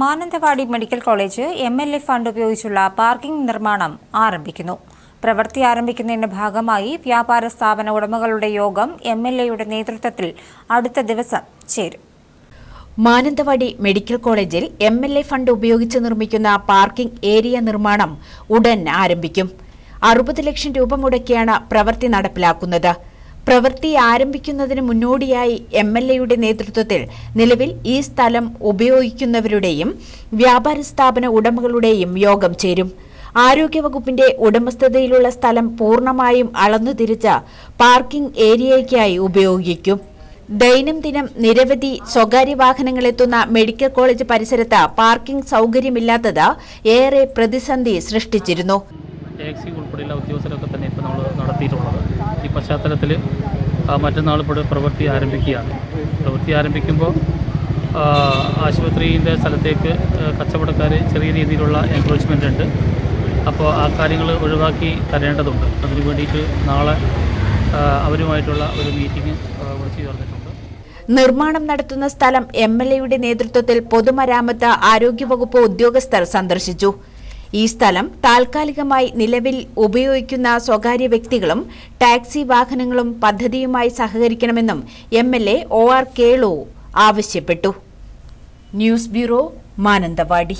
Mananthavady medical college M L A fund ഉപയോഗിച്ചുള്ള parking നിർമ്മാണം ആരംഭിക്കുന്നു. പ്രവൃത്തി ആരംഭിക്കുന്നതിന്റെ ഭാഗമായി വ്യാപാര സ്ഥാപന ഉടമകളുടെ യോഗം എം എൽ എയുടെ നേതൃത്വത്തിൽ അടുത്ത ദിവസം ചേരും. മാനന്തവാടി മെഡിക്കൽ കോളേജിൽ എം എൽ എ ഫണ്ട് ഉപയോഗിച്ച് നിർമ്മിക്കുന്ന പാർക്കിംഗ് ഏരിയ നിർമ്മാണം ഉടൻ ആരംഭിക്കും. അറുപത് ലക്ഷം രൂപ മുടക്കിയാണ് പ്രവൃത്തി നടപ്പിലാക്കുന്നത്. പ്രവൃത്തി ആരംഭിക്കുന്നതിന് മുന്നോടിയായി എം എൽ എയുടെ നേതൃത്വത്തിൽ നിലവിൽ ഈ സ്ഥലം ഉപയോഗിക്കുന്നവരുടെയും വ്യാപാര സ്ഥാപന ഉടമകളുടെയും യോഗം ചേരും. ആരോഗ്യവകുപ്പിന്റെ ഉടമസ്ഥതയിലുള്ള സ്ഥലം പൂർണമായും അളന്നു തിരിച്ച പാർക്കിംഗ് ഏരിയയ്ക്കായി ഉപയോഗിക്കും. ദൈനംദിനം നിരവധി സ്വകാര്യ വാഹനങ്ങൾ എത്തുന്ന മെഡിക്കൽ കോളേജ് പരിസരത്ത് പാർക്കിംഗ് സൗകര്യമില്ലാത്തത് ഏറെ പ്രതിസന്ധി സൃഷ്ടിച്ചിരുന്നു. ടാക്സി ഉൾപ്പെടെയുള്ള ഉദ്യോഗസ്ഥരൊക്കെ തന്നെ ഇപ്പോൾ നമ്മൾ നടത്തിയിട്ടുള്ളത്. പശ്ചാത്തലത്തിൽ മറ്റന്നാൾ പ്രവൃത്തി ആരംഭിക്കുകയാണ്. പ്രവൃത്തി ആരംഭിക്കുമ്പോൾ ആശുപത്രിന്റെ സ്ഥലത്തേക്ക് കച്ചവടക്കാർ ചെറിയ രീതിയിലുള്ള എൻക്രോച്ച്മെന്റ് ഉണ്ട്. അപ്പോൾ ആ കാര്യങ്ങൾ ഒഴിവാക്കി തരേണ്ടതുണ്ട്. അതിന് വേണ്ടിയിട്ട് നാളെ അവരുമായിട്ടുള്ള ഒരു മീറ്റിംഗ് വിളിച്ചു ചേർന്നിട്ടുണ്ട്. നിർമ്മാണം നടത്തുന്ന സ്ഥലം എം എൽ എയുടെ നേതൃത്വത്തിൽ പൊതുമരാമത്ത് ആരോഗ്യവകുപ്പ് ഉദ്യോഗസ്ഥർ സന്ദർശിച്ചു. ഈ സ്ഥലം താൽക്കാലികമായി നിലവിൽ ഉപയോഗിക്കുന്ന സ്വകാര്യ വ്യക്തികളും ടാക്സി വാഹനങ്ങളും പദ്ധതിയുമായി സഹകരിക്കണമെന്നും M L A O R Kelu ആവശ്യപ്പെട്ടു. News bureau Mananthavady.